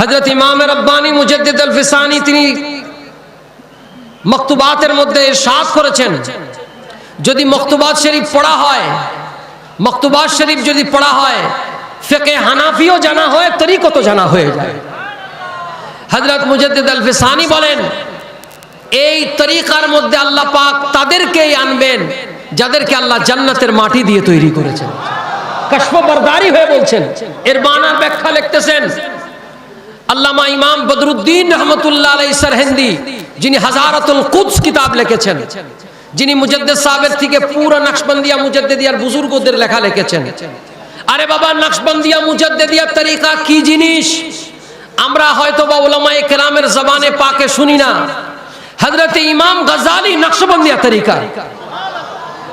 হজরত ইমাম রব্বানি মুজদ্দিদ আল ফিসানি তিনি মক্তুবাতের মধ্যে সাত করেছেন। যদি মক্তুবাত শরীফ পড়া হয়, মক্তুবাত শরীফ যদি পড়া হয় ফেকে হানাফিও জানা হয় তরিকত জানা হয়ে যায়। হজরত মুজদ্দিদ আল ফিসানি বলেন, এই তরিকার মধ্যে আল্লাহ পাক তাদেরকেই আনবেন, যাদেরকে আল্লাহ জান্নাতের মাটি দিয়ে তৈরি করেছেন। কশফবরদারি হয়ে বলছেন। এর মানার ব্যাখ্যা লিখতেছেন আল্লামা ইমাম বদরুদ্দিন রহমতুল্লাহ আলাই সরহেন্দি, যিনি হাজারাতুল কুদস কিতাব লিখেছেন, যিনি মুজদ্দেদ সাহেবের থেকে পুরো নকশবন্দিয়া মুজদ্দেদিয়ার বুজুর্গদের লেখা লিখেছেন। আরে বাবা, নকশবন্দিয়া মুজদ্দেদিয়ার তরিকা কি জিনিস? আমরা হয়তো বা ওলামায়ে কেরামের জবানে পাকে শুনি না। হজরত ইমাম গজালি নকশবন্দিয়া তরিকা।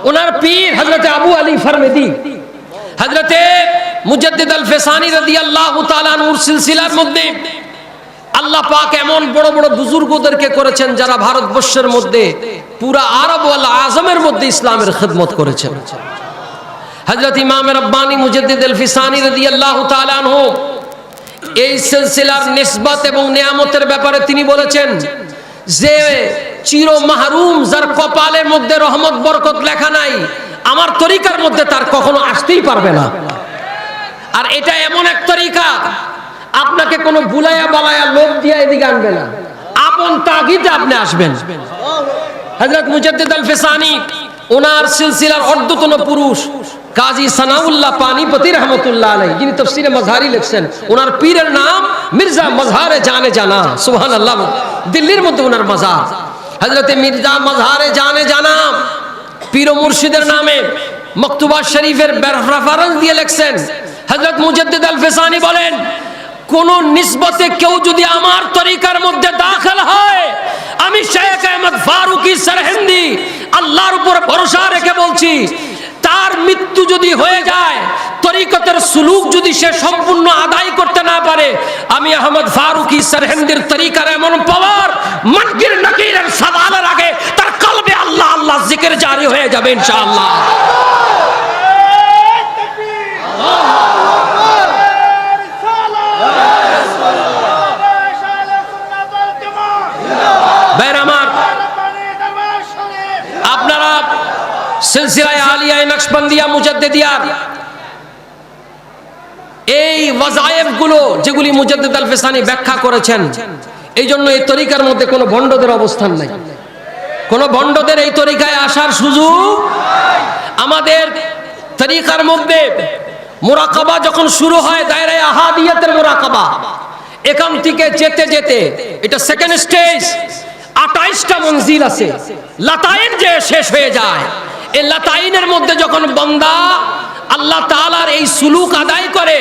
ওনার পীর হজরত আবু আলী ফরমেদি। হজরতে মুজদ্দিদ আল ফেসানি রাদিয়াল্লাহু তাআলা নূর সিলসিলার মধ্যে আল্লাহ পাক এমন বড় বড় বুজুর্গদেরকে করেছেন যারা ভারতবর্ষের মধ্যে, পুরা আরব ওয়াল আজমের মধ্যে ইসলামের খিদমত করেছেন। হজরত ইমাম রব্বানি মুজদ্দিদ আল ফিসানি রাদিয়াল্লাহু তাআলা আনহু এই সিলসিলার নিসবত এবং নিয়ামতের ব্যাপারে তিনি বলেছেন যে চির মাহরুম যার কপালের মধ্যে রহমত, বরকত লেখা নাই, আমার তরিকার মধ্যে তার কখনো আসতেই পারবে না। এটা এমন এক তরিকা। আপনাকে কোনো বুলাইয়া বালায়া লোভ দিয়ে এদিকে আনবে না। আপন তাগিদে আপনি আসবেন। হজরত মুজাদ্দিদ আল ফেসানি ওনার সিলসিলার অর্ধতন পুরুষ, কাজী সানাউল্লাহ পানিপতি রহমতুল্লাহ আলাই যিনি তফসিরে মজহারি লিখছেন, ওনার পীরের নাম মির্জা মজহারে জানে জানা। সুবহান আল্লাহ দিল্লির মধ্যে ওনার মজার হজরতে মির্জা মজহারে জানে জানা। পীর মুর্শিদের নামে মকতুবা শরীফের রেফারেন্স দিয়ে লিখছেন হজরত মুজাদ্দিদ আল ফেসানি বলেন, কোন নিসবতে কেউ যদি আমার তরিকার মধ্যে দাখিল হয়, আমি শেখ আহমদ ফারুকি সরহিন্দি আল্লাহর উপর ভরসা রেখে বলছি, তার মৃত্যু যদি হয়ে যায়, তরিকতের সুলুক যদি সে সম্পূর্ণ আদায় করতে না পারে, আমি আহমদ ফারুকি সরহিন্দির তরিকার এমন পাওয়ার মনকির নকিরের সওয়ালের আগে তার কলবে আল্লাহ আল্লাহ জিকির জারি হয়ে যাবে ইনশাআল্লাহ ভাইয়ের আমার আপনারা সিলসিলায় আলিয়ায় মুজাদ্দিদিয়ার। এই ওয়াজায়েবগুলো যেগুলি মুজাদ্দিদ আল ফেসানি ব্যাখ্যা করেছেন এই জন্য এই তরিকার মধ্যে কোনো ভণ্ডদের অবস্থান নাই। কোন ভণ্ডদের এই তরিকায় আসার সুযোগ আমাদের তরিকার মধ্যে মোরাকাবা যখন শুরু হয়, দায়রায় আহাদিয়াতের মোরাকাবা। এখান থেকে যেতে যেতে, এটা সেকেন্ড স্টেজ আঠাইশটা মঞ্জিল আছে। লাতাইন যে শেষ হয়ে যায় এই লাতাইনের মধ্যে যখন বন্দা আল্লাহ তাআলার এই সুলুক আদায় করে,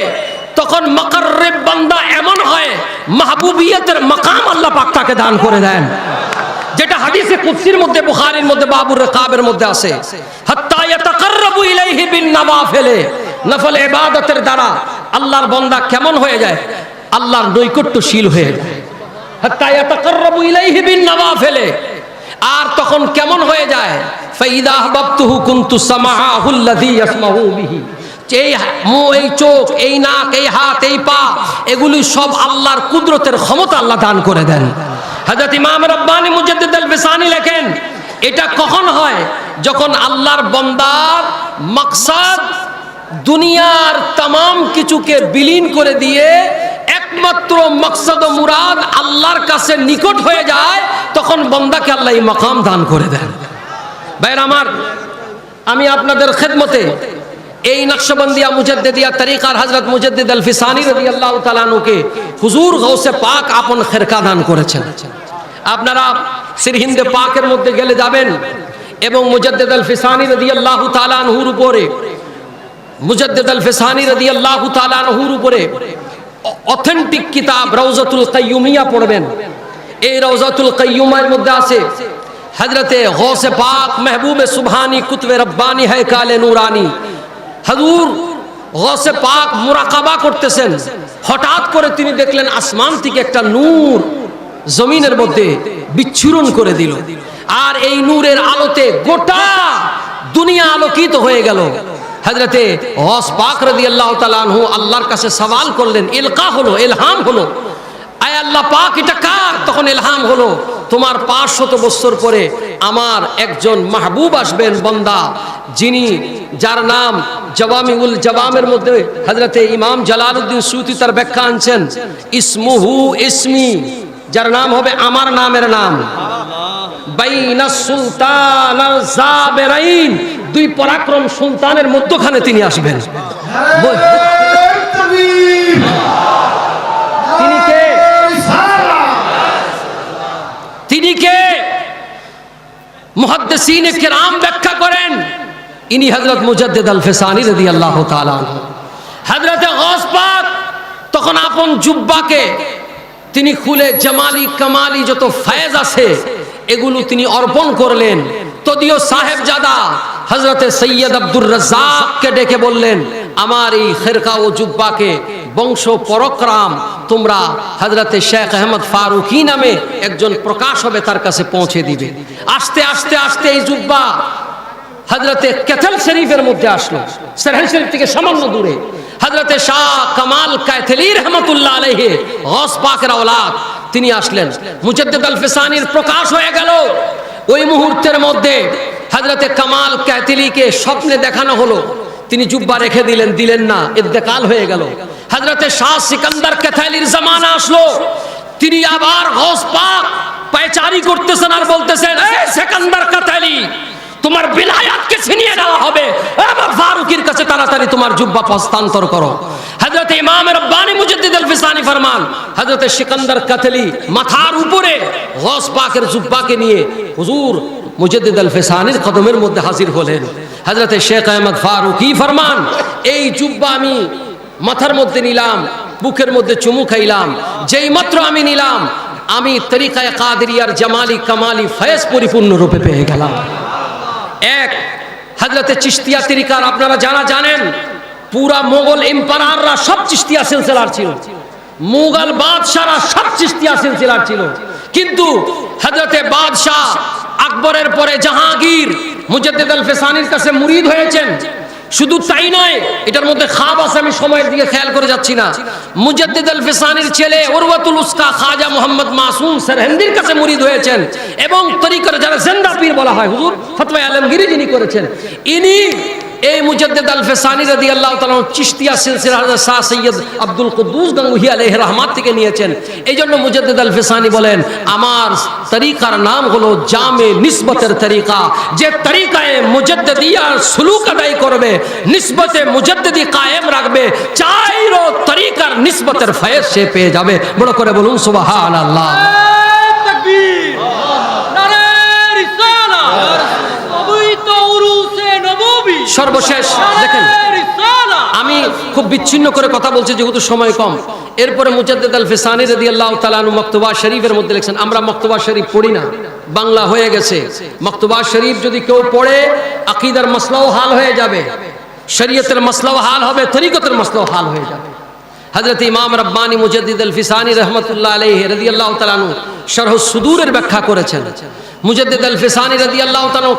তখন মকর্রেব বান্দা এমন হয়, মাহবুবিয়তের মাকাম আল্লাহ পাক তাকে দান করে দেন। যেটা হাদিসে কুদসির মধ্যে, বুখারীর মধ্যে, বাবুর রিকাবের মধ্যে আছে। হাত্তা ইয়াতাকাররাবু ইলাইহি বিন নওয়াফিলে, নফল ইবাদতের দ্বারা আল্লাহর বান্দা কেমন হয়ে যায়? আল্লাহর নৈকট্যশীল হয়ে যায়। হাত্তা ইয়াতাকাররাবু ইলাইহি বিন নওয়াফিলে আর তখন কেমন হয়ে যায়? ফাইদা আহবাবতুহু কুনতু সামাআহু আল্লাযী ইয়াসমাহু বিহি। এই মুখ এই চোখ, এই নাক, এই হাত, এই পা, এগুলি সব আল্লাহর কুদরতের ক্ষমতা আল্লাহ দান করে দেন। হযরত ইমাম রব্বানি মুজাদ্দিদ আল বিসানি লেখেন, এটা কখন হয়? যখন আল্লাহর বান্দার মাকসাদ দুনিয়ার তাম কিছুকে বিলীন করে দিয়ে একমাত্র মকসদ মুরাদ আল্লাহর কাছে নিকট হয়ে যায়, তখন বন্দাকে আল্লাহ এই মকাম দান করে দেন। ভাইয়ের আমার, আমি আপনাদের খেদমতে এই নকশবন্দিয়া মুজদ্দিদিয়া তরিকার হজরত মুজদ্দিদ আল ফিসানি রাদিয়াল্লাহু তাআলা আনহুকে হুজুর গৌসে পাক আপন খেরকা দান করেছেন। আপনারা সিরহিন্দে পাকের মধ্যে গেলে যাবেন এবং মুজদ্দিদ আল ফিসানি রাদিয়াল্লাহু তাআলা আনহুর উপরে, মুজদ্দিদ আল ফিসানি রাদিয়াল্লাহু তাআলা আনহুর উপরে অথেন্টিক কিতাব রওজাতুল কাইয়ুমিয়া পড়বেন। এই রওজাতুল কাইয়ুমার মধ্যে আছে হজরতে গৌসে পাক মেহবুব সুবহানি কুতবে রব্বানি है কালে নুরানি। হজুর গৌসে পাক মুরাকাবা করতেছেন। হঠাৎ করে তিনি দেখলেন আসমান থেকে একটা নূর জমিনের মধ্যে বিচ্ছুরণ করে দিল। আর এই নূরের আলোতে গোটা দুনিয়া আলোকিত হয়ে গেল। হজরতে হস পাক রদি আল্লাহ তালু আল্লাহর কাছে সওয়াল করলেন এলকা হলো এলহাম হলো। আয় আল্লাহ পাক, এটা কার? তখন এলহাম হলো, তোমার পাঁচ শত বছর পরে আমার একজন মাহবুব আসবেন বন্দা, যিনি যার নাম জবামিউল জবামের মধ্যে হজরতে ইমাম জালালউদ্দিন সুতি তার ব্যাখ্যা আনছেন, ইসমুহু ইসমি, যার নাম হবে, আমার নামের নাম। দুই পরাক্রম সুলতানের মধ্যখানে তিনি আসবেন। তিনি কে? তিনি ব্যাখ্যা করেন। ইনি হযরত মুজাদ্দিদ আল ফিসানি আনহু। হযরতে পাক, তখন আপন জুব্বাকে তিনি খুলে জামালি কামালি যত ফয়েজ আছে এগুলো তিনি অর্পণ করলেন। তদিও সাহেবজাদা হজরতে সৈয়দ আব্দুর রাজ্জাককে ডেকে বললেন, আমার এই খেরকা ও জুব্বাকে বংশ পরক্রাম, তোমরা হজরতে শেখ আহমদ ফারুকি নামে একজন প্রকাশ হবে তার কাছে পৌঁছে দিবে। আস্তে আস্তে আস্তে এই জুব্বা হজরতে কেথল শরীফের মধ্যে আসলো সেরহেন শরীফ থেকে সামান্য দূরে। হজরতে শাহ কামাল কায়থলি রহমতুল্লাহ আলহে গস পাকের তিনি আসলেন। মুজদ্দিদ আল ফিসানির প্রকাশ হয়ে গেল। ওই মুহূর্তের মধ্যে হজরতে কামাল কায়থলিকে স্বপ্নে দেখানো হলো। তিনি জুব্বা রেখে দিলেন দিলেন না, ইন্তেকাল হয়ে গেল। হজরতে শাহ সিকান্দার কেথালির জামানা আসলো। তিনি আবার গস পাক পায়চারি করতেছেন আর বলতেছেন এই সেকান্দার কাতালি তোমার বিলায়াতকে ছিনিয়ে নেওয়া হবে। ফারুকির কাছে তাড়াতাড়ি তোমার জুব্বা হস্তান্তর করো। হযরত ইমাম রব্বানি মুজাদ্দিদ আল ফিসানি ফরমান, হযরত সিকান্দার কাতলি মাথার উপরে গস পাকের জুব্বাকে নিয়ে হুজুর মুজাদ্দিদ আল ফিসানির কদমের মধ্যে হাজির হলেন। হযরত শেখ আহমদ ফারুকি ফরমান, এই জুব্বা আমি মাথার মধ্যে নিলাম, বুকের মধ্যে চুমু খাইলাম, যেই মাত্র আমি নিলাম, আমি তরিকায় কাদেরিয়ার জামালি কামালি ফয়েজ পরিপূর্ণ রূপে পেয়ে গেলাম। এক হজরতে চিস্তিয়া তরিকার, আপনারা জানা জানেন পুরা মোগল এম্পায়াররা সব চিস্তিয়া সিলসিলার ছিল। মুঘল বাদশাহরা সব চিস্তিয়া সিলসিলার ছিল। কিন্তু হজরতে বাদশাহ আকবরের পরে জাহাঙ্গীর, মুজাদ্দিদ আল ফেসানির কাছে মুরিদ হয়েছেন। শুধু তাই নয়, এটার মধ্যে খাব আছে আমি সময়ের দিকে খেয়াল করে যাচ্ছি না। মুজাদ্দিদ আল ফিসানির ছেলে উরওয়াতুল উস্কা খাজা মোহাম্মদ মাসুম সরহিন্দির কাছে মুরিদ হয়েছেন এবং তরিকার যারা জিন্দা পীর বলা হয়, হুজুর ফতোয়া আলমগিরি যিনি করেছেন, ইনি এই মুজাদ্দিদ আল ফিসানি রাদিয়াল্লাহু তাআলা চিশতিয়া সিলসিলা হযরত শাহ সৈয়দ আব্দুল কুদ্দুস গঙ্গুহি আলাইহি রহমাত থেকে নিয়েছেন। এই জন্য মুজাদ্দিদ আল ফিসানি বলেন, আমার তরিকার নাম হলো জামে নিসবতের তরিকা। যে তরিকায় মুজাদ্দিদিয়ার সুলুক আদায় করবে, নিসবতে মুজাদ্দিদি কায়েম রাখবে, চাইরো তরিকার নিসবতের ফয়েজ সে পেয়ে যাবে। বড় করে বলুন, সুবহানাল্লাহ। তাকবীর সর্বশেষ, দেখেন, আমি খুব বিচ্ছিন্ন করে কথা বলছি, যেহেতু সময় কম। এরপরে মুজাদ্দিদ আল ফিসানি রাদিয়াল্লাহু তাআলা আনহু মক্তবা শরীফের মধ্যে লিখছেন, আমরা মক্তবা শরীফ পড়ি না, বাংলা হয়ে গেছে। মক্তবা শরীফ যদি কেউ পড়ে, আকীদার মাসলাও হাল হয়ে যাবে। শরীয়তের মাসলাও হাল হবে, তরিকতের মাসলাও হাল হয়ে যাবে। হযরত ইমাম রব্বানি মুজাদ্দিদ আল ফিসানি রাহমাতুল্লাহ আলাইহি রাদিয়াল্লাহু তাআলা আনহু শরহ সুদূরের ব্যাখ্যা করেছেন। মুজাদ্দিদ আল ফিসানি রাদিয়াল্লাহু তাআলা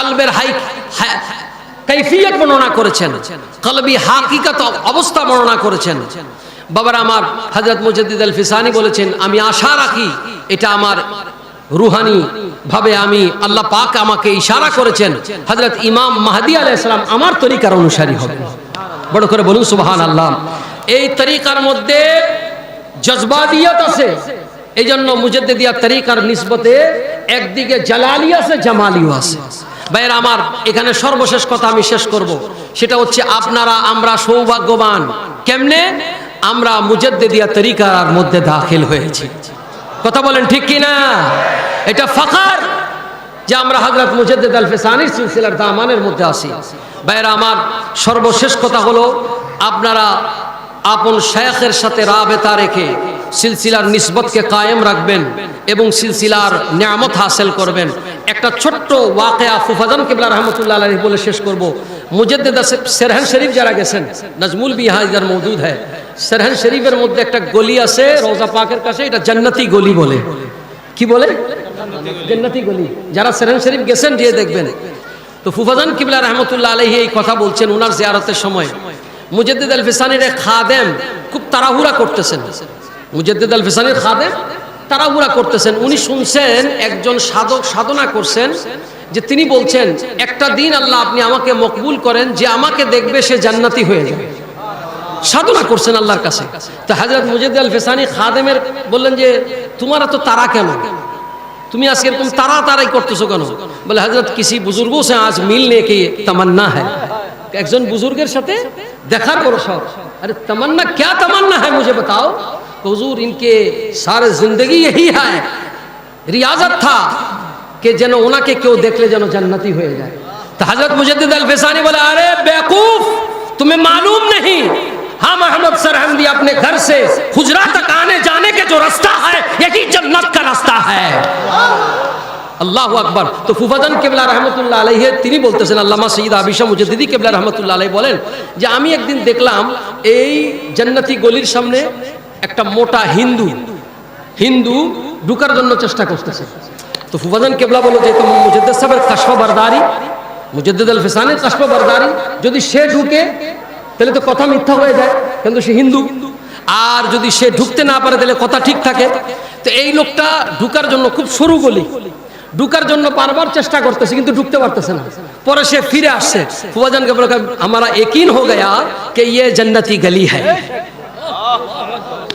কলবের হাই হাই- কৈফিয়ত বর্ণনা করেছেন। কলবি হাকিকত অবস্থা বর্ণনা করেছেন। বাবার আমার হজরত মুজাদ্দিদ আল ফিসানি বলেছেন, আমি আশা রাখি, এটা আমার রুহানি ভাবে আমি আল্লাহ পাক আমাকে ইশারা করেছেন। হজরত ইমাম মাহাদি আলাইসালাম আমার তরিকার অনুসারী হবে। বড় করে বলুন সুবহান আল্লাহ এই তরিকার মধ্যে জজবাদিয়ত আছে। এই জন্য মুজাদ্দিদিয়া তরিকার নিসবতে একদিকে জালালি আছে, জামালিও আছে। ভাইয়ের আমার, এখানে সর্বশেষ কথা আমি শেষ করব। সেটা হচ্ছে আপনারা, আমরা সৌভাগ্যবান। কেমনে? আমরা মুজাদ্দিদিয়া তরিকার মধ্যে দাখিল হয়েছি। কথা বলেন ঠিক কি না এটা ফাকার যে আমরা হজরত মুজাদ্দিদ আল ফিসানির সিলসিলার দামানের মধ্যে আসি ভাইয়েরা আমার, সর্বশেষ কথা হলো, আপনারা আপন শেখের সাথে রাবেতা রেখে সিলসিলার নিসবতকে কায়েম রাখবেন এবং সিলসিলার নিয়ামত হাসিল করবেন। একটা ছোট্ট ওয়াকেয়া ফুফাজান কিবলা রহমতুল্লাহ আলাইহি বলে শেষ করব। মুজাদ্দিদ সেরহান শরীফ যারা গেছেন, নজমুল বিহা ইদার মৌজুদ হ্যায়, সেরহান শরীফের মধ্যে একটা গলি আছে রোজা পাকের কাছে, এটা জান্নাতি গলি বলে। কি বলে? জান্নাতি গলি। যারা সেরহান শরীফ গেছেন, গিয়ে দেখবেন। তো ফুফাজান কিবলা রহমতুল্লাহ আলাইহি এই কথা বলছেন ওনার জিয়ারতের সময়। মুজাদ্দিদ আল ফিসানির খাদেম খুব তাড়াহুড়া করতেছেন। মুজাদ্দিদ আল ফিসানির খাদেম, তাড়াহুড়া করতেছেন। উনি শুনছেন, একজন সাধক সাধনা করছেন, যে তিনি বলছেন, একটা দিন আল্লাহ আপনি আমাকে মকবুল করেন, যে আমাকে দেখবে সে জান্নাতি হয়ে যাবে। সাধনা করছেন আল্লাহর কাছে। তো হাজরত মুজিদ আল ফেসানি খাদেমের বললেন যে, তোমার তো তারা কেন? তুমি আজকে এরকম তারা তারাই করতেছো কেন? বলে হাজরত কিসি বুজুর্গ সে আজ মিলনে কি তামান্না হ্যাঁ? একজন বুজুর্গের সাথে দেখার করো সব, আরে তামান্না কে তামান্না হ্যাঁ মুঝে বাতাও? हुजूर इनके सारे जिंदगी यही है रियाजत था कि যেন ওনাকে কেউ দেখলে যেন জান্নাতি হয়ে যায় তো হজরত মুজদ্দিদ আল ফেসানি বলে আরে বেকুফ तुम्हें मालूम नहीं हम अहमद सरहंदी अपने घर से हुजरा तक आने जाने के जो रास्ता है यही जन्नत का रास्ता है আল্লাহ আকবর তো ফুফাদান কেবলা রহমতুল্লাহ আলাইহে তিনি বলতেছেন আল্লামা সঈদ আবিশা মুজদ্দিদি কেবলা রহমতুল্লাহ আলাই বলেন যে আমি একদিন দেখলাম এই জান্নাতি গলির সামনে একটা মোটা হিন্দু। হিন্দু ঢুকার জন্য চেষ্টা করতেছে। তো ফুফাজান কেবলা বলো যে মুজদ্দেদ সাহেবের কাশফা বারদারি মুজদ্দেদ ফিসানের বারদারি যদি সে ঢুকে, তাহলে তো কথা মিথ্যা হয়ে যায়, কিন্তু সে হিন্দু। আর যদি সে ঢুকতে না পারে, তাহলে কথা ঠিক থাকে। তো এই লোকটা ঢুকার জন্য খুব সরু গলি। ঢুকার জন্য বারবার চেষ্টা করতেছে, কিন্তু ঢুকতে পারতেছে না। পরে সে ফিরে আসছে ফুফাজান কেবলা আমারা একিন হয়ে গেয়া কে ইয়ে জান্নাতি গলি হ্যায়।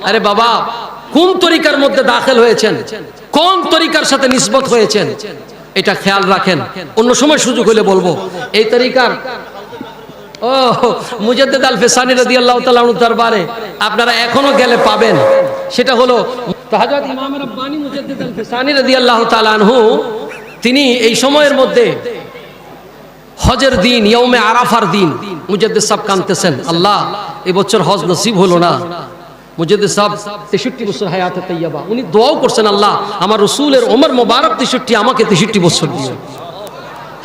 আরে বাবা, কোন তরিকার মধ্যে দাখিল হয়েছেন? কোন তরিকার সাথে নিসবত হয়েছেন? এটা খেয়াল রাখেন। অন্য সময় সুযোগ হলে বলব। এই তরিকার, ও, মুজাদ্দিদ আল ফেসানি রাদিয়াল্লাহু তাআলা দরবারে আপনারা এখনও গেলে পাবেন। সেটা হলো, তো হযরত ইমাম রাব্বানি মুজাদ্দিদ আল ফেসানি রাদিয়াল্লাহু তাআলা আনহু, তিনি এই সময়ের মধ্যে হজের দিন ইয়মে আরাফার দিন মুজাদ্দিদ সাহেব কানতেছেন আল্লাহ, এবছর হজ নসিব হলো না। মুজাদ্দিদ সাহেব তেষট্টি বছর হায়াতে তৈয়বা উনি দোয়াও করছেন, আল্লাহ, আমার রসুলের ওমর মোবারক তেষট্টি, আমাকে তেষট্টি বছর দিও।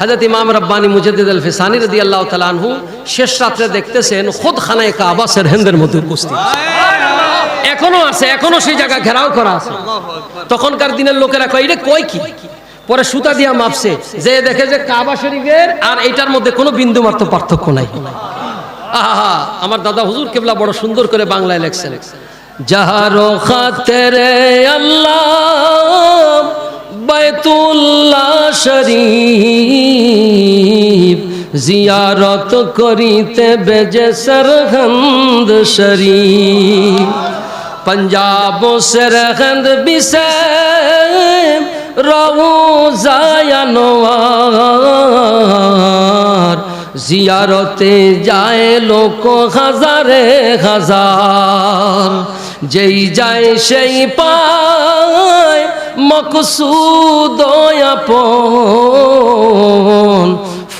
হজরত ইমাম রব্বানি মুজাদ্দিদ আল ফিসানি রদি আল্লাহ তালানহু শেষ রাত্রে দেখতেছেন খোদ খানায় কাবা সেরহেন্দের মধ্যে উপস্থিত। এখনও আছে, এখনও সেই জায়গা ঘেরাও করা আছে। তখনকার দিনের লোকেরা কয়, এটা কয় কি? পরে সুতা দিয়া মাপছে, যে দেখে যে কাবা শরীফের আর এটার মধ্যে কোনো বিন্দু মাত্র পার্থক্য নাই। আমার দাদা হুজুর কেবলা বড় সুন্দর করে বাংলায় লেখছেন। যাহারো খাতেরে আল্লাহ শরীফ জিয়ারত করিতে বেজে সরহন্দ শরীফ। পঞ্জাব সরহন্দ বিষে রৌ জায়ানোয়া জিয়ারতে যায় লোক হাজারে হাজার। যেই যায় সেই পায় মকসুদ আপন।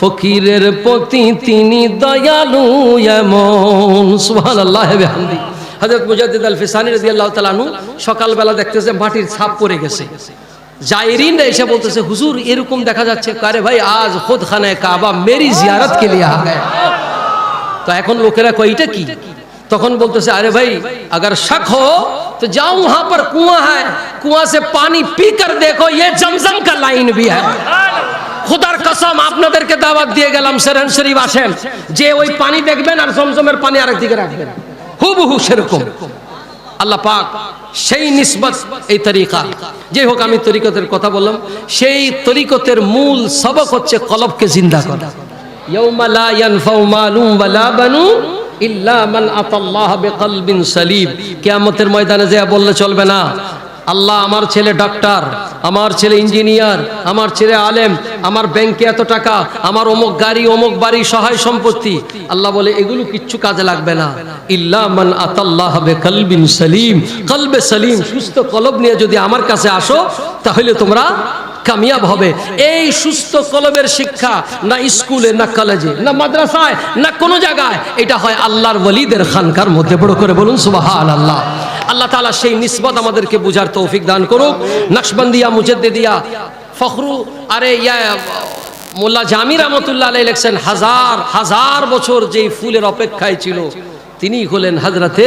ফকিরের প্রতি তিনি দয়ালু এমন। সুবহানাল্লাহ বিহামদি। হযরত মুজাদ্দিদ আল ফিসানি রাদিয়াল্লাহু তাআলা আনহু সকালবেলা দেখতেছে মাটির ছাপ পড়ে গেছে। জায়রিনরা এসে বলতেছে হুজুর এরকম দেখা যাচ্ছে আরে ভাই আজ খুদ খানায় কাবা মেরি জিয়ারত কে লিয়ে আ গয়া তো এখন লোকেরা কয় এটা কি তখন বলতেছে আরে ভাই अगर शक हो तो जाओ वहां पर कुआं है कुआं से पानी पी कर देखो ये जमजम का लाइन भी है খুদার কসম আপনাদেরকে দাওয়াত দিয়ে গেলাম সেরেন শরীফ আসেন যে ওই পানি দেখবেন আর জমজমের পানি আরেক দিকে রাখবেন হুবহু সেরকম আল্লাহ পাক সেই নিসবত এই তরিকা। যে হোক, আমি তরিকতের কথা বললাম। সেই তরিকতের মূল সবক হচ্ছে কলবকে জিন্দা করা। কেয়ামতের ময়দানে যা বললে চলবে না। আল্লাহ আমার ছেলে ডাক্তার, আমার ছেলে ইঞ্জিনিয়ার, আমার ছেলে আলেম, আমার ব্যাংকে এত টাকা, আমার অমুক গাড়ি, অমুক বাড়ি, সহায় সম্পত্তি। আল্লাহ বলে, এগুলো কিচ্ছু কাজে লাগবে না। ইল্লা মান আতাল্লাহ কলবিন সলিম। কলবে সলিম, সুস্থ কলব নিয়ে যদি আমার কাছে আসো, তাহলে তোমরা কামিয়াব হবে। এই সুস্থ কলবের শিক্ষা না স্কুলে, না কলেজে, না মাদ্রাসায়, না কোনো জায়গায়, এটা হয় আল্লাহর ওলিদের খানকার মধ্যে। বড় করে বলুন সুবাহান আল্লাহ আল্লাহ তাআলা সেই নিসবত আমাদেরকে বুঝার তৌফিক দান করুক। নকশবন্দিয়া মুজদ্দিদিয়া, ফখরু, আরে ইয়া, মোল্লা জামি রহমতুল্লাহ আলাই লেখছেন, হাজার হাজার বছর যেই ফুলের অপেক্ষায় ছিল তিনি হলেন হাজরাতে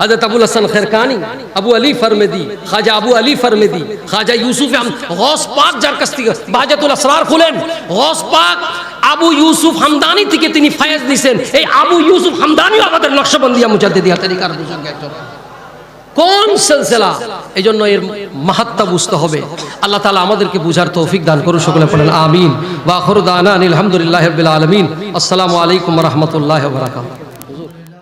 হজরত আবুল হাসান খেরকানি, আবু আলী ফরমেদি, খাজা আবু আলী ফরমেদি, খাজা ইউসুফ গস পাক যার কাছ থেকে বাজাতুল আসরার খুলেন, গস পাক আবু ইউসুফ হামদানি থেকে তিনি ফায়েজ নিছেন। এই আবু ইউসুফ হামদানিও আমাদের নকশবন্দিয়া মুজাদ্দিদিয়া তরিকার বুজুর্গ একজন। কোন সিলসিলা? এই জন্য এর মাহাত্মা বুঝতে হবে। আল্লাহ তালা আমাদেরকে বুঝার তৌফিক দান করুন, সকলে পড়েন আমিন। বা খরুদানা আলহামদুলিল্লাহ আলমিন। আসসালামু আলাইকুম রহমতুল্লাহ বারাকাতুহ।